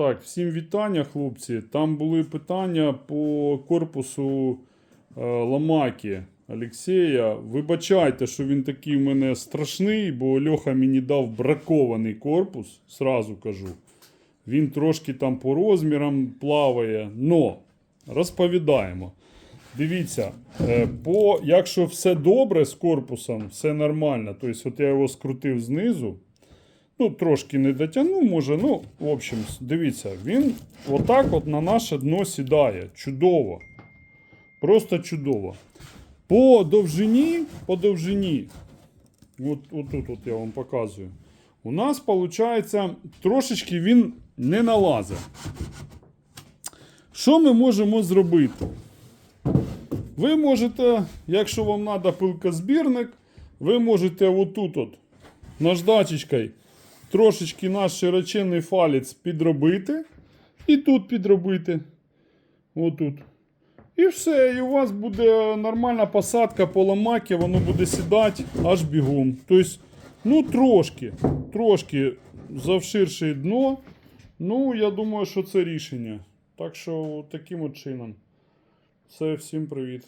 Так, всім вітання, хлопці. Там були питання по корпусу е, Ламаки Олексія. Вибачайте, що він такий в мене страшний, бо Льоха мені дав бракований корпус, сразу кажу. Він трошки там по розмірам плаває. Но розповідаємо. Дивіться, е, по, якщо все добре з корпусом, все нормально, тобто от я його скрутив знизу. Ну, трошки не дотягнув, може. Ну, в общем, дивіться, він отак от на наше дно сідає. Чудово. Просто чудово. По довжині, по довжині, от, от тут от я вам показую. У нас, виходить, трошечки він не налазить. Що ми можемо зробити? Ви можете, якщо вам треба пилкозбірник, ви можете отут от наждачечкою трошечки наш широченний фалець підробити. І тут підробити. Отут. І все, і у вас буде нормальна посадка по ламакі, воно буде сідати аж бігом. Тобто, ну трошки, трошки завширше дно. Ну, я думаю, що це рішення. Так що таким от чином. Все, всім привіт.